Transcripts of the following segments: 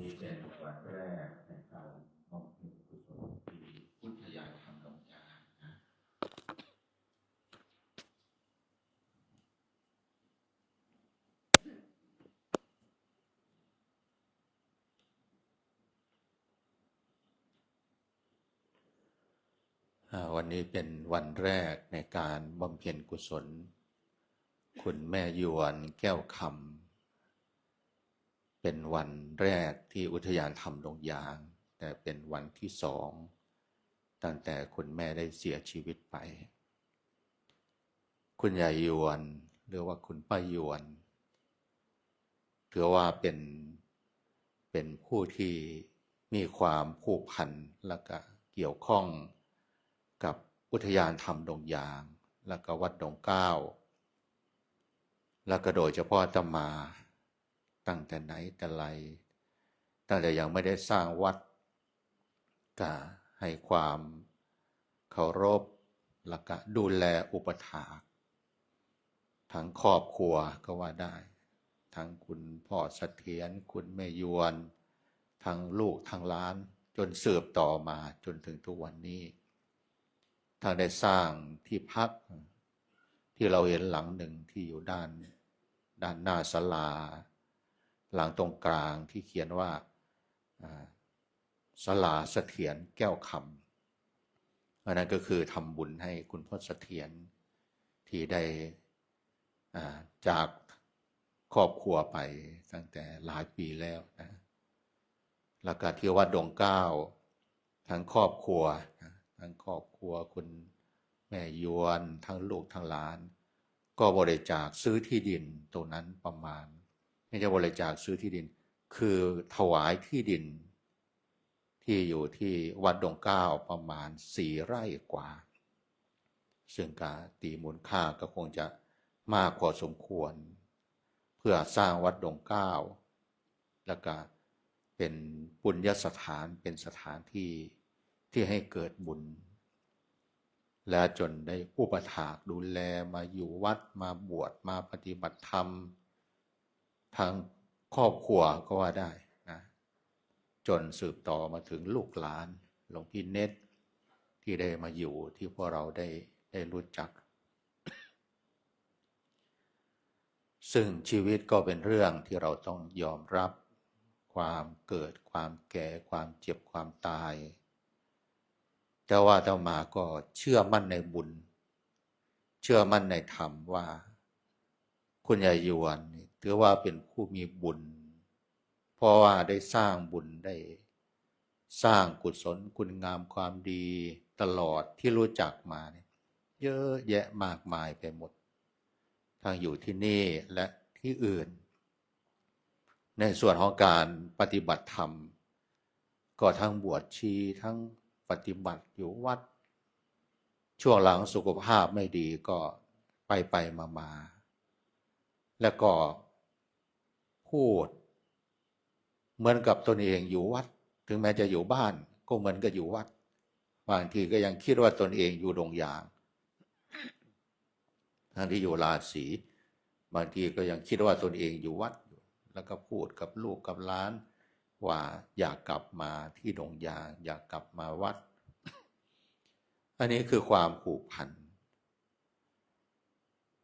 นี่เป็นวันแรกในการมอบเพลงกุศลที่พุทธยาธรรมดงยานะวันนี้เป็นวันแรกในการบำเพ็ญกุศล คุณแม่ยวนแก้วคำ เป็นวันแรกที่อุทยานธรรมดงยาง แต่เป็นวันที่สองตั้งแต่คุณแม่ได้เสียชีวิตไป คุณยายยวนหรือว่าคุณป้ายวนถือว่าเป็นเป็นผู้ที่มีความผูกพันและก็เกี่ยวข้องกับอุทยานธรรมดงยาง แล้วก็วัดดงเก้า แล้วก็โดยเฉพาะอาตมา ตั้งแต่ไหนแต่ไรตั้งแต่ยังไม่ได้สร้างวัดก็ให้ความเคารพแล้วก็ดูแลอุปถาทั้งครอบครัวก็ว่าได้ ทั้งคุณพ่อเสถียรคุณแม่ยวน ทั้งลูกทั้งล้าน จนสืบต่อมาจนถึงทุกวันนี้ทางได้สร้างที่พักที่เราเห็นหลังหนึ่งที่อยู่ด้าน ด้านหน้าศาลา หลังตรงกลางที่เขียนว่าอ่าศาลาเสถียรแก้วคำอันนั้นก็คือทำบุญให้คุณพ่อเสถียรที่ได้จากครอบครัวไปตั้งแต่หลายปีแล้วนะแล้วก็ที่วัดดงเก้าทั้งครอบครัวทั้งครอบครัวคุณแม่ยวนทั้งลูกทั้งหลาน ก็บริจาคซื้อที่ดินตรงนั้นประมาณ ไม่ใช่บริจาคซื้อที่ดิน คือถวายที่ดิน ที่อยู่ที่วัดดงก้าวประมาณสี่ไร่กว่า ซึ่งการตีมูลค่าก็คงจะมากพอสมควร เพื่อสร้างวัดดงก้าวแล้วก็เป็นบุญยสถานเป็นสถานที่ที่ให้เกิดบุญ และจนได้ผู้ปถากดูแลมาอยู่วัดมาบวชมาปฏิบัติธรรม ทางครอบครัวก็ว่าได้นะจนสืบต่อมาถึงลูกหลานหลวงพี่เน็ตที่ได้มาอยู่ที่พวกเราได้ได้รู้จัก ซึ่งชีวิตก็เป็นเรื่องที่เราต้องยอมรับ ความเกิดความแก่ ความเจ็บความตาย แต่ว่าต่อมาก็เชื่อมั่นในบุญ เชื่อมั่นในธรรมว่า คุณยายยวน ถือว่าเป็นผู้มีบุญ เพราะว่าได้สร้างบุญได้ สร้างกุศลคุณงามความดีตลอดที่รู้จักมาเนี่ยเยอะแยะมากมายไปหมด ทั้งอยู่ที่นี่และที่อื่น ในส่วนของการปฏิบัติธรรม ก็ทั้งบวชชีทั้งปฏิบัติอยู่วัด ช่วงหลังสุขภาพไม่ดีก็ไปไปมามา แล้วก็ พูด เหมือนกับตนเองอยู่วัด ถึงแม้จะอยู่บ้าน ก็เหมือนกับอยู่วัด บางทีก็ยังคิดว่าตนเองอยู่ดงยางทั้งที่อยู่ราศีบางทีก็ยังคิดว่าตนเองอยู่วัด แล้วก็พูดกับลูกกับล้าน ว่าอยากกลับมาที่ดงยางอยากกลับมาวัด อันนี้คือความผูกพัน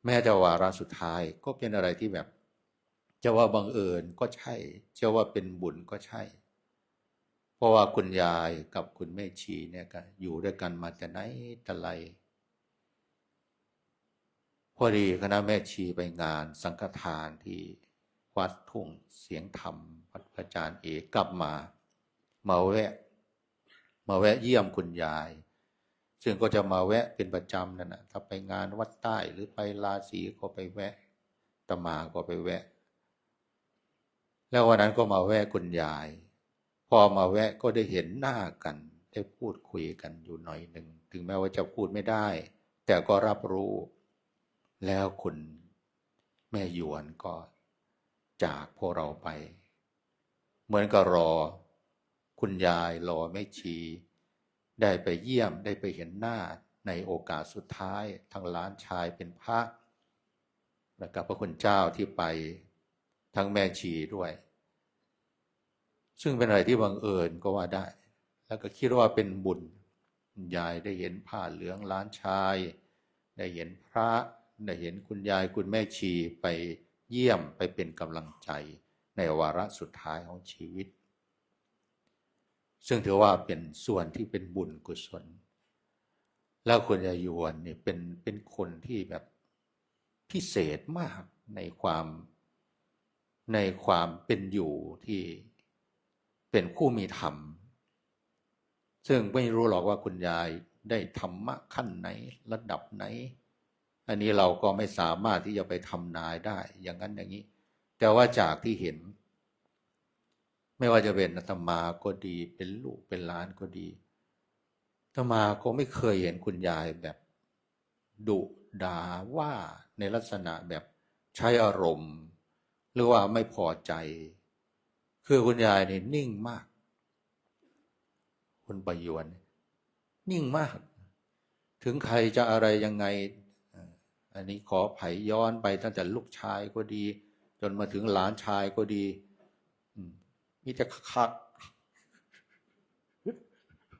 แม้จะวาระสุดท้ายก็เป็นอะไรที่แบบ จะว่าบังเอิญก็ใช่จะว่าเป็นบุญก็ใช่ เพราะว่าคุณยายกับคุณแม่ชีเนี่ยก็อยู่ด้วยกันมาแต่ไหนแต่ไรพอดีคณะแม่ชีไปงานสังฆทานที่วัดทุ่งเสียงธรรมวัดพระอาจารย์เอกกลับมา มาแวะ มาแวะเยี่ยมคุณยาย ซึ่งก็จะมาแวะเป็นประจำนั่นนะถ้าไปงานวัดใต้หรือไปลาศีก็ไปแวะตมาก็ไปแวะ แล้ววันนั้นก็มาแวะคุณยาย พอมาแวะก็ได้เห็นหน้ากันได้พูดคุยกันอยู่หน่อยหนึ่ง ถึงแม้ว่าจะพูดไม่ได้ แต่ก็รับรู้ แล้วคุณแม่หยวนก็จากพวกเราไป เหมือนกับรอ คุณยายรอแม่ชี ได้ไปเยี่ยมได้ไปเห็นหน้าในโอกาสสุดท้ายทั้งล้านชายเป็นพระและกับพระคุณเจ้าที่ไป ทั้งแม่ชีด้วย ซึ่งเป็นอะไรที่บังเอิญก็ว่าได้ แล้วก็คิดว่าเป็นบุญยายได้เห็นผ้าเหลืองล้านชาย ได้เห็นพระ ได้เห็นคุณยายคุณแม่ชีไปเยี่ยมไปเป็นกำลังใจในวาระสุดท้ายของชีวิต ซึ่งถือว่าเป็นส่วนที่เป็นบุญกุศล แล้วคุณยายยวนเนี่ยเป็นเป็นคนที่แบบพิเศษมากในความ ในความเป็นอยู่ที่เป็นผู้มีธรรม ซึ่งไม่รู้หรอกว่าคุณยายได้ธรรมะขั้นไหนระดับไหน อันนี้เราก็ไม่สามารถที่จะไปทำนายได้ อย่างนั้นอย่างนี้ แต่ว่าจากที่เห็น ไม่ว่าจะเป็นอาตมาก็ดีเป็นลูกเป็นหลานก็ดีอาตมาก็ไม่เคยเห็นคุณยายแบบดุด่าว่าในลักษณะแบบใช้อารมณ์ หรือว่าไม่พอใจ คือคุณยายนี่นิ่งมาก คุณประยวน นิ่งมาก ถึงใครจะอะไรยังไง อันนี้ขอไผย้อนไปตั้งแต่ลูกชายก็ดี จนมาถึงหลานชายก็ดีมมีแต่คัก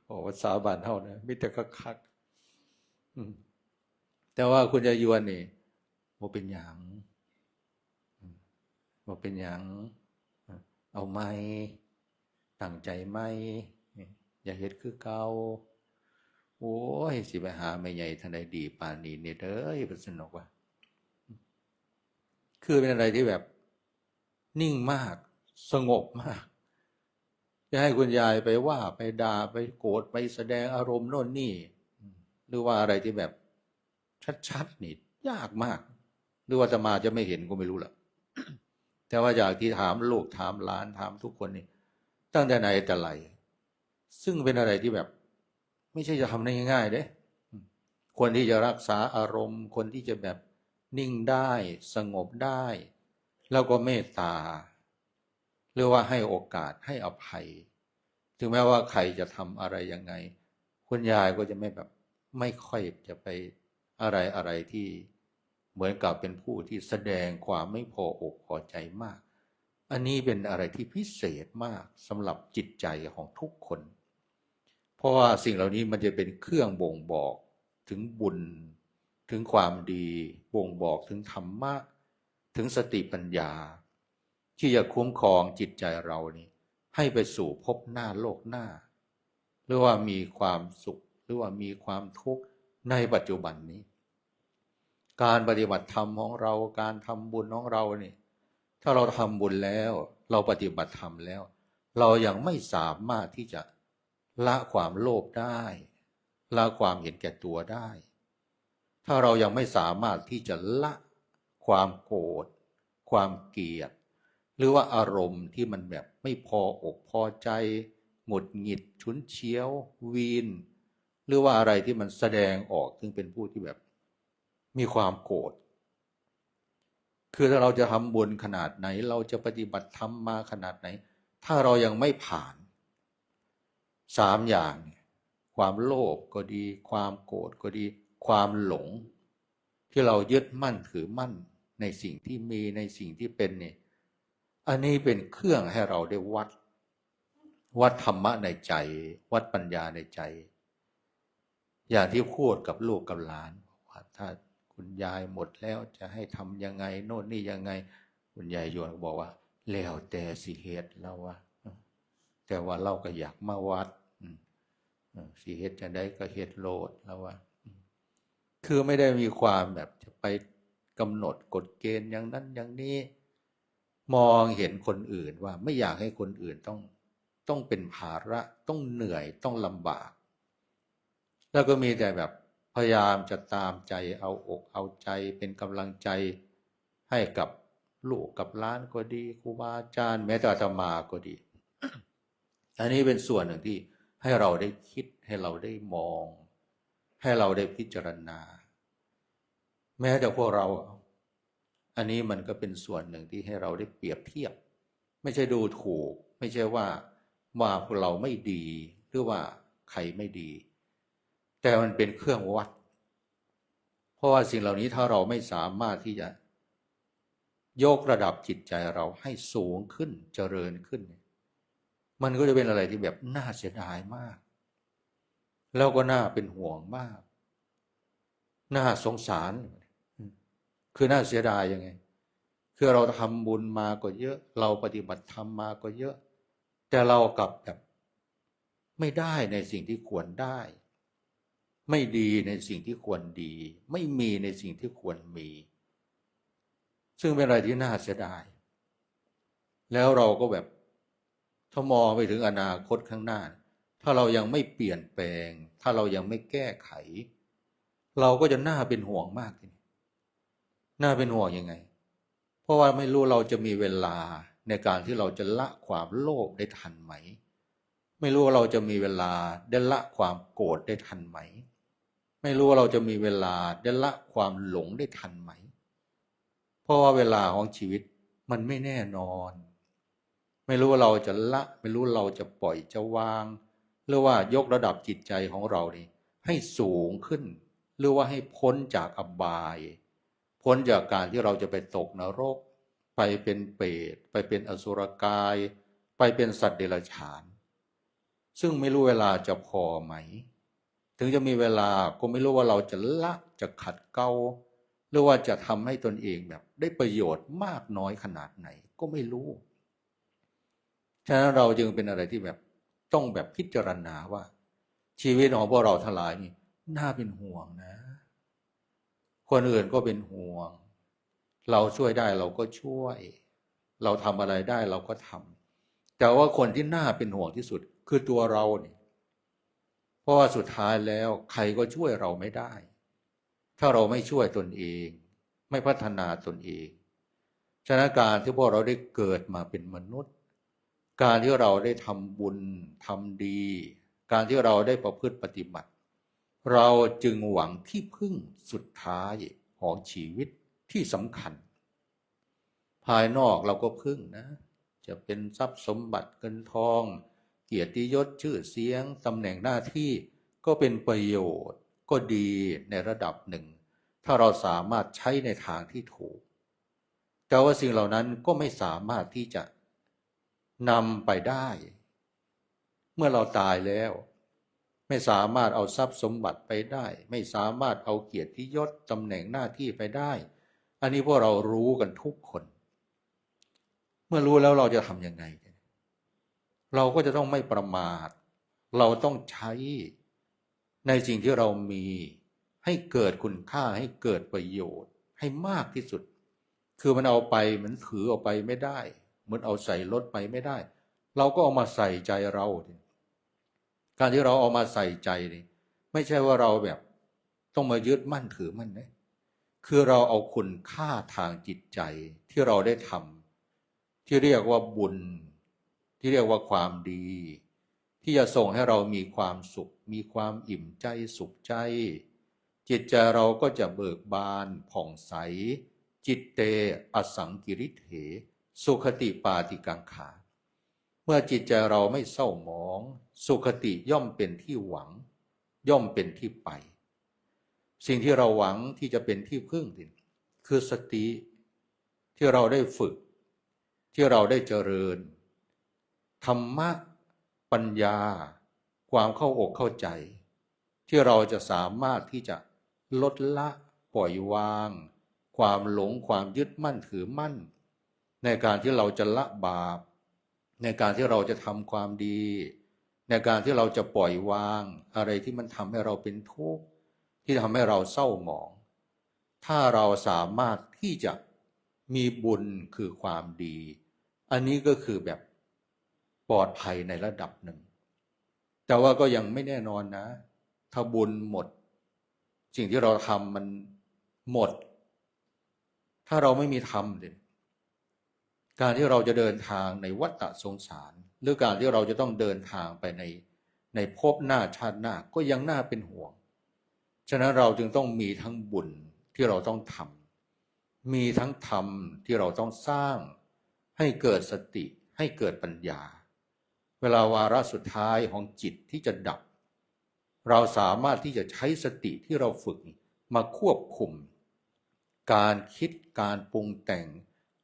โอ้ภาษาบานเท่านะมีแต่คักๆอืมแต่ว่าคุณยายยวนนี่โมเป็นหยัง โมเป็นหยังเอาไหมตั้งใจไหมอย่าเฮ็ดคือเก่าโอ้ยสิไปหาไม่ใหญ่ทันใดดีปานนี้เนี่ยเด้อเป็นสนุกว่ะคือเป็นอะไรที่แบบนิ่งมาก สงบมากจะให้คุณยายไปว่าไปด่าไปโกรธไปแสดงอารมณ์โน่นนี่ หรือว่าอะไรที่แบบชัดๆนี่ยากมาก หรือว่าจะมาจะไม่เห็นก็ไม่รู้แหละ แต่ว่าจากที่ถามลูกถามหลานถามทุกคนนี่ตั้งแต่ไหนแต่ไรซึ่งเป็นอะไรที่แบบ ไม่ใช่จะทำได้ง่ายๆเด้คนที่จะรักษาอารมณ์ คนที่จะแบบนิ่งได้สงบได้ แล้วก็เมตตาหรือว่าให้โอกาสให้อภัย ถึงแม้ว่าใครจะทำอะไรยังไง คุณยายก็จะไม่แบบไม่ค่อยจะไปอะไรอะไรที่ เหมือนกับเป็นผู้ที่แสดงความไม่พออกพอใจมาก อันนี้เป็นอะไรที่พิเศษมากสำหรับจิตใจของทุกคน เพราะว่าสิ่งเหล่านี้มันจะเป็นเครื่องบ่งบอกถึงบุญ ถึงความดีบ่งบอกถึงธรรมะ ถึงสติปัญญา ที่จะคุ้มครองจิตใจเรานี่ให้ไปสู่พบหน้าโลกหน้า หรือว่ามีความสุขหรือว่ามีความทุกข์ในปัจจุบันนี้ การปฏิบัติธรรมของเรา การทำบุญของเราเนี่ยถ้าเราทำบุญแล้ว เราปฏิบัติธรรมแล้ว เรายังไม่สามารถที่จะละความโลภได้ละความเห็นแก่ตัวได้ ถ้าเรายังไม่สามารถที่จะละความโกรธความเกลียด หรือว่าอารมณ์ที่มันแบบไม่พออกพอใจ หงุดหงิดฉุนเฉียว วีน หรือว่าอะไรที่มันแสดงออกถึงเป็นผู้ที่แบบ มีความโกรธคือถ้าเราจะทำบุญขนาดไหน เราจะปฏิบัติธรรมมาขนาดไหน ถ้าเรายังไม่ผ่านสามอย่าง ความโลภก็ดี ความโกรธก็ดี ความหลง ที่เรายึดมั่นถือมั่นในสิ่งที่มีในสิ่งที่เป็นเนี่ยอันนี้เป็นเครื่องให้เราได้วัด วัดธรรมะในใจ วัดปัญญาในใจ อย่างที่พูดกับลูกกับหลานว่าถ้า คุณยายหมดแล้วจะให้ทำยังไง โน่นนี่ยังไง คุณยายโยนก็บอกว่า แล้วแต่สิเหตุแล้วว่าแต่ว่าเราก็อยากมาวัดสิเหตุจะได้ก็เหตุโลดแล้วว่าคือไม่ได้มีความแบบจะไปกำหนดกฎเกณฑ์อย่างนั้นอย่างนี้ มองเห็นคนอื่นว่าไม่อยากให้คนอื่นต้องต้องเป็นภาระต้องเหนื่อยต้องลำบาก แล้วก็มีแต่แบบ พยายามจะตามใจเอาอกเอาใจเป็นกำลังใจให้กับลูกกับล้านก็ดีครูบาอาจารย์แม้แต่อาตมาก็ดี อันนี้เป็นส่วนหนึ่งที่ให้เราได้คิดให้เราได้มอง ให้เราได้พิจารณา แม้แต่พวกเรา อันนี้มันก็เป็นส่วนหนึ่งที่ให้เราได้เปรียบเทียบ ไม่ใช่ดูถูก ไม่ใช่ว่าว่าพวกเราไม่ดีหรือว่าใครไม่ดี แต่มันเป็นเครื่องวัด เพราะว่าสิ่งเหล่านี้ถ้าเราไม่สามารถที่จะยกระดับจิตใจเราให้สูงขึ้นเจริญขึ้น มันก็จะเป็นอะไรที่แบบน่าเสียดายมาก แล้วก็น่าเป็นห่วงมาก น่าสงสาร คือน่าเสียดายยังไง คือเราทำบุญมาก็เยอะ เราปฏิบัติธรรมมาก็เยอะ แต่เรากลับแบบไม่ได้ในสิ่งที่ควรได้ ไม่ดีในสิ่งที่ควรดี ไม่มีในสิ่งที่ควรมี ซึ่งเป็นอะไรที่น่าเสียดาย แล้วเราก็แบบถ้ามองไปถึงอนาคตข้างหน้า ถ้าเรายังไม่เปลี่ยนแปลง ถ้าเรายังไม่แก้ไข เราก็จะน่าเป็นห่วงมากทีนี้น่าเป็นห่วงยังไง เพราะว่าไม่รู้เราจะมีเวลาในการที่เราจะละความโลภได้ทันไหม ไม่รู้ว่าเราจะมีเวลาได้ละความโกรธได้ทันไหม ไม่รู้ว่าเราจะมีเวลาได้ละความหลงได้ทันไหม เพราะว่าเวลาของชีวิตมันไม่แน่นอน ไม่รู้ว่าเราจะละ ไม่รู้เราจะปล่อยจะวาง หรือว่ายกระดับจิตใจของเรานี่ให้สูงขึ้น หรือว่าให้พ้นจากอบาย พ้นจากการที่เราจะไปตกนรก ไปเป็นเปรตไปเป็นอสุรกาย ไปเป็นสัตว์เดรัจฉาน ซึ่งไม่รู้เวลาจะพอไหม ถึงจะมีเวลาก็ไม่รู้ว่าเราจะละจะขัดเกลาหรือว่าจะทำให้ตนเองแบบ ได้ประโยชน์มากน้อยขนาดไหน ก็ไม่รู้ฉะนั้นเราจึงเป็นอะไรที่แบบต้องแบบพิจารณาว่า ชีวิตของพวกเราทั้งหลายนี่น่าเป็นห่วงนะ คนอื่นก็เป็นห่วง เราช่วยได้เราก็ช่วย เราทำอะไรได้เราก็ทำแต่ว่าคนที่น่าเป็นห่วงที่สุด คือตัวเราเนี่ย เพราะว่าสุดท้ายแล้วใครก็ช่วยเราไม่ได้ ถ้าเราไม่ช่วยตนเอง ไม่พัฒนาตนเองฉะนั้นการที่พวกเราได้เกิดมาเป็นมนุษย์ การที่เราได้ทำบุญทำดี การที่เราได้ประพฤติปฏิบัติ เราจึงหวังที่พึ่งสุดท้ายของชีวิตที่สำคัญ ภายนอกเราก็พึ่งนะ จะเป็นทรัพย์สมบัติเงินทอง เกียรติยศชื่อเสียงตำแหน่งหน้าที่ก็เป็นประโยชน์ก็ดีในระดับหนึ่ง ถ้าเราสามารถใช้ในทางที่ถูก แต่ว่าสิ่งเหล่านั้นก็ไม่สามารถที่จะนำไปได้ เมื่อเราตายแล้ว ไม่สามารถเอาทรัพย์สมบัติไปได้ ไม่สามารถเอาเกียรติยศตำแหน่งหน้าที่ไปได้ อันนี้พวกเรารู้กันทุกคน เมื่อรู้แล้วเราจะทำยังไง เราก็จะต้องไม่ประมาท เราต้องใช้ในสิ่งที่เรามีให้เกิดคุณค่าให้เกิดประโยชน์ให้มากที่สุด คือมันเอาไปมันถือเอาไปไม่ได้ เหมือนเอาใส่รถไปไม่ได้ เราก็เอามาใส่ใจเรา การที่เราเอามาใส่ใจนี่ไม่ใช่ว่าเราแบบ ต้องมายึดมั่นถือมั่นนะคือเราเอาคุณค่าทางจิตใจที่เราได้ทำที่เรียกว่าบุญ ที่เรียกว่าความดี ที่จะส่งให้เรามีความสุข มีความอิ่มใจสุขใจ จิตใจเราก็จะเบิกบานผ่องใส จิตเตอสังกิริเถสุขติปาติกังขา เมื่อจิตใจเราไม่เศร้าหมอง สุขติย่อมเป็นที่หวัง ย่อมเป็นที่ไป สิ่งที่เราหวังที่จะเป็นที่พึ่งคือสติที่เราได้ฝึก ที่เราได้เจริญ ธรรมะปัญญา ความเข้าอกเข้าใจ ที่เราจะสามารถที่จะลดละปล่อยวาง ความหลงความยึดมั่นถือมั่น ในการที่เราจะละบาป ในการที่เราจะทำความดี ในการที่เราจะปล่อยวาง อะไรที่มันทำให้เราเป็นทุกข์ที่ทำให้เราเศร้าหมอง ถ้าเราสามารถที่จะมีบุญคือความดี อันนี้ก็คือแบบ ปลอดภัยในระดับหนึ่ง แต่ว่าก็ยังไม่แน่นอนนะ ถ้าบุญหมด สิ่งที่เราทำมันหมด ถ้าเราไม่มีธรรมเด่นการที่เราจะเดินทางในวัฏสงสาร หรือการที่เราจะต้องเดินทางไปในในภพหน้าชาติหน้าก็ยังน่าเป็นห่วง ฉะนั้นเราจึงต้องมีทั้งบุญที่เราต้องทำมีทั้งธรรมที่เราต้องสร้าง ให้เกิดสติให้เกิดปัญญา เวลาวาระสุดท้ายของจิตที่จะดับ เราสามารถที่จะใช้สติที่เราฝึกมาควบคุม การคิดการปรุงแต่ง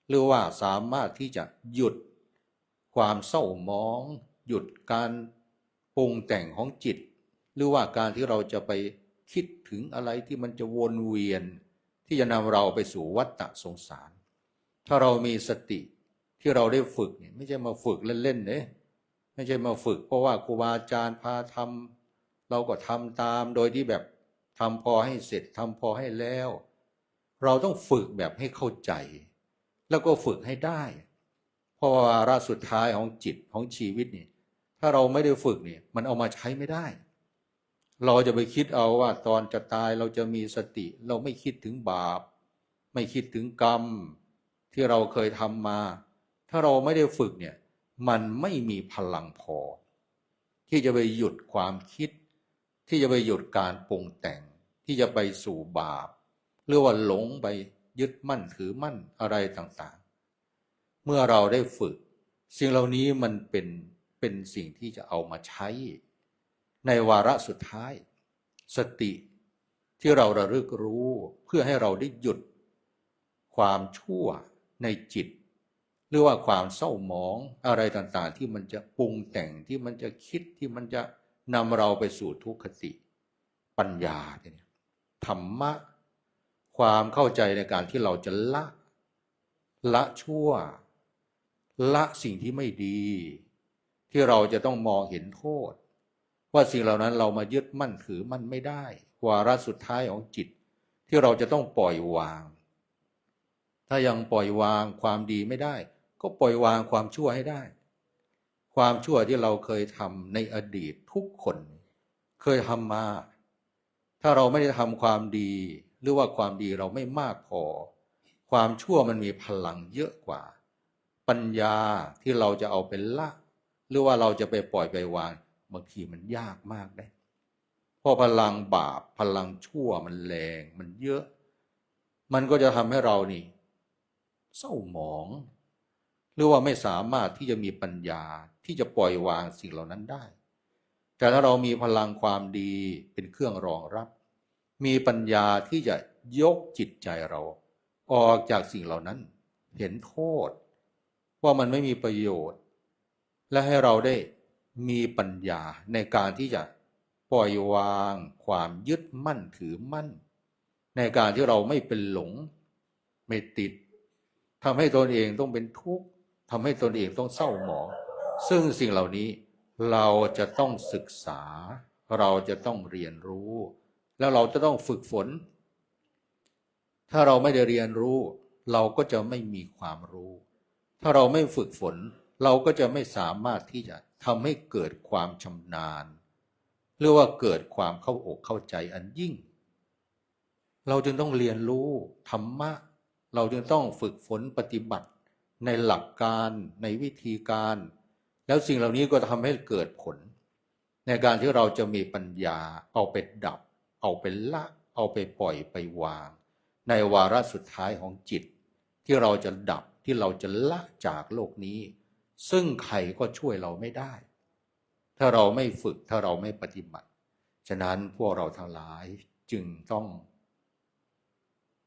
หรือว่าสามารถที่จะหยุด ความเศร้าหมอง หยุดการปรุงแต่งของจิต หรือว่าการที่เราจะไปคิดถึงอะไรที่มันจะวนเวียน ที่จะนำเราไปสู่วัฏฏะสงสาร ถ้าเรามีสติที่เราได้ฝึกเนี่ยไม่ใช่มาฝึกเล่นๆเนี่ย ไม่ใช่มาฝึก เพราะว่าครูบาอาจารย์พาทำเราก็ทำตามโดยที่แบบทำพอให้เสร็จทำพอให้แล้ว เราต้องฝึกแบบให้เข้าใจ แล้วก็ฝึกให้ได้ เพราะว่าวาสุดท้ายของจิตของชีวิตนี่ถ้าเราไม่ได้ฝึกเนี่ยมันเอามาใช้ไม่ได้ เราจะไปคิดเอาว่าตอนจะตายเราจะมีสติ เราไม่คิดถึงบาป ไม่คิดถึงกรรมที่เราเคยทำมา ถ้าเราไม่ได้ฝึกเนี่ย มันไม่มีพลังพอ ที่จะไปหยุดความคิด ที่จะไปหยุดการปรุงแต่ง ที่จะไปสู่บาปหรือว่าหลงไปยึดมั่นถือมั่นอะไรต่างๆ เมื่อเราได้ฝึก สิ่งเหล่านี้มันเป็นเป็นสิ่งที่จะเอามาใช้ ในวาระสุดท้าย สติที่เราระลึกรู้เพื่อให้เราได้หยุด ความชั่วในจิต หรือว่าความเศร้าหมองอะไรต่างๆ ที่มันจะปรุงแต่งที่มันจะคิดที่มันจะนำเราไปสู่ทุกขติ ปัญญาเนี่ยธรรมะ ความเข้าใจในการที่เราจะละ ละชั่ว ละสิ่งที่ไม่ดี ที่เราจะต้องมองเห็นโทษ ว่าสิ่งเหล่านั้นเรามายึดมั่นถือมั่นไม่ได้ วาระสุดท้ายของจิต ที่เราจะต้องปล่อยวาง ถ้ายังปล่อยวางความดีไม่ได้ ก็ปล่อยวางความชั่วให้ได้ ความชั่วที่เราเคยทำในอดีตทุกคน เคยทำมา ถ้าเราไม่ได้ทำความดี หรือว่าความดีเราไม่มากพอ ความชั่วมันมีพลังเยอะกว่า ปัญญาที่เราจะเอาเป็นละ หรือว่าเราจะไปปล่อยไปวางบางทีมันยากมากได้เพราะพลังบาปพลังชั่วมันแรงมันเยอะ มันก็จะทำให้เรานี่ เศร้าหมอง หรือว่าไม่สามารถที่จะมีปัญญาที่จะปล่อยวางสิ่งเหล่านั้นได้ แต่ถ้าเรามีพลังความดีเป็นเครื่องรองรับ มีปัญญาที่จะยกจิตใจเรา ออกจากสิ่งเหล่านั้น เห็นโทษ ว่ามันไม่มีประโยชน์ และให้เราได้มีปัญญาในการที่จะปล่อยวางความยึดมั่นถือมั่น ในการที่เราไม่เป็นหลง ไม่ติดทำให้ตนเองต้องเป็นทุกข์ ทำให้ตนเองต้องเศร้าหมอง ซึ่งสิ่งเหล่านี้เราจะต้องศึกษา เราจะต้องเรียนรู้ แล้วเราจะต้องฝึกฝน ถ้าเราไม่ได้เรียนรู้ เราก็จะไม่มีความรู้ ถ้าเราไม่ฝึกฝน เราก็จะไม่สามารถที่จะทำให้เกิดความชำนาญหรือว่าเกิดความเข้าอกเข้าใจอันยิ่ง เราจึงต้องเรียนรู้ธรรมะ เราจึงต้องฝึกฝนปฏิบัติ ในหลักการในวิธีการ แล้วสิ่งเหล่านี้ก็ทำให้เกิดผล ในการที่เราจะมีปัญญาเอาไปดับ เอาไปละเอาไปปล่อยไปวาง ในวาระสุดท้ายของจิต ที่เราจะดับที่เราจะละจากโลกนี้ ซึ่งใครก็ช่วยเราไม่ได้ ถ้าเราไม่ฝึกถ้าเราไม่ปฏิบัติ ฉะนั้นพวกเราทั้งหลายจึงต้อง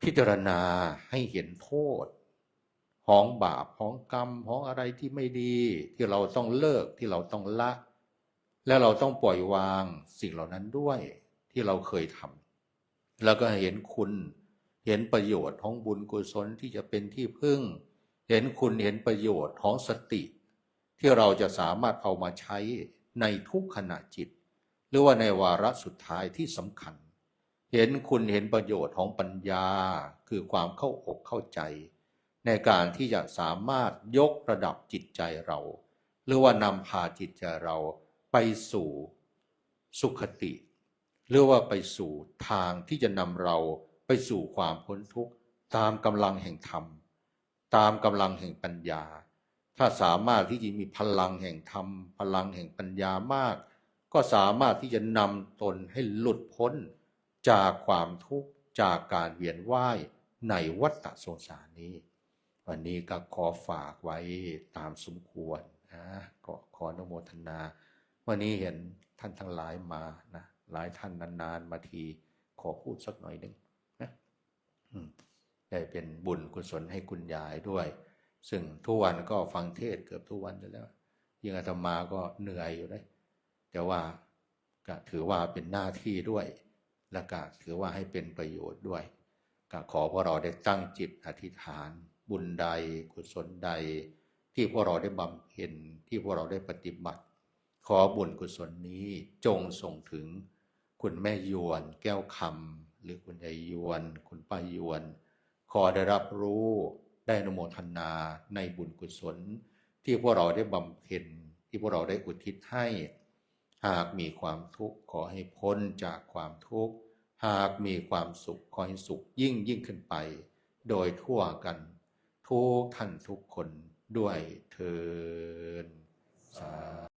พิจารณาให้เห็นโทษ ของบาปของกรรมของอะไรที่ไม่ดี ที่เราต้องเลิกที่เราต้องละ และเราต้องปล่อยวางสิ่งเหล่านั้นด้วยที่เราเคยทำแล้วก็เห็นคุณเห็นประโยชน์ของบุญกุศลที่จะเป็นที่พึ่ง เห็นคุณเห็นประโยชน์ของสติ ที่เราจะสามารถเอามาใช้ในทุกขณะจิต หรือว่าในวาระสุดท้ายที่สำคัญ เห็นคุณเห็นประโยชน์ของปัญญา คือความเข้าอกเข้าใจ ในการที่จะสามารถยกระดับจิตใจเรา หรือว่านำพาจิตใจเราไปสู่สุขติ หรือว่าไปสู่ทางที่จะนำเราไปสู่ความพ้นทุกข์ตามกำลังแห่งธรรม ตามกำลังแห่งปัญญา ถ้าสามารถที่จะมีพลังแห่งธรรม พลังแห่งปัญญามาก ก็สามารถที่จะนำตนให้หลุดพ้นจากความทุกข์จากการเวียนว่ายในวัฏสงสารนี้ วันนี้ก็ขอฝากไว้ตามสมควรนะก็ขออนุโมทนา วันนี้เห็นท่านทั้งหลายมานะหลายท่านนานๆมาทีขอพูดสักหน่อยหนึ่งนะได้เป็นบุญกุศลให้คุณยายด้วย ซึ่งทุกวันก็ฟังเทศเกือบทุกวันแล้วยิ่งอาตมาก็เหนื่อยอยู่เลยแต่ว่าก็ถือว่าเป็นหน้าที่ด้วย และก็ถือว่าให้เป็นประโยชน์ด้วยก็ขอพวกเราได้ตั้งจิตอธิษฐาน บุญใดกุศลใด ที่พวกเราได้บำเพ็ญที่พวกเราได้ปฏิบัติ ขอบุญกุศลนี้จงส่งถึง คุณแม่ยวนแก้วคำหรือคุณยายยวน คุณป้ายวน ขอได้รับรู้ได้นโมทนาในบุญกุศล ที่พวกเราได้บำเพ็ญที่พวกเราได้อุทิศให้ หากมีความทุกข์ขอให้พ้นจากความทุกข์ หากมีความสุขขอให้สุขยิ่งยิ่งขึ้นไป โดยทั่วกัน ทุกท่านทุกคนด้วยเทินสา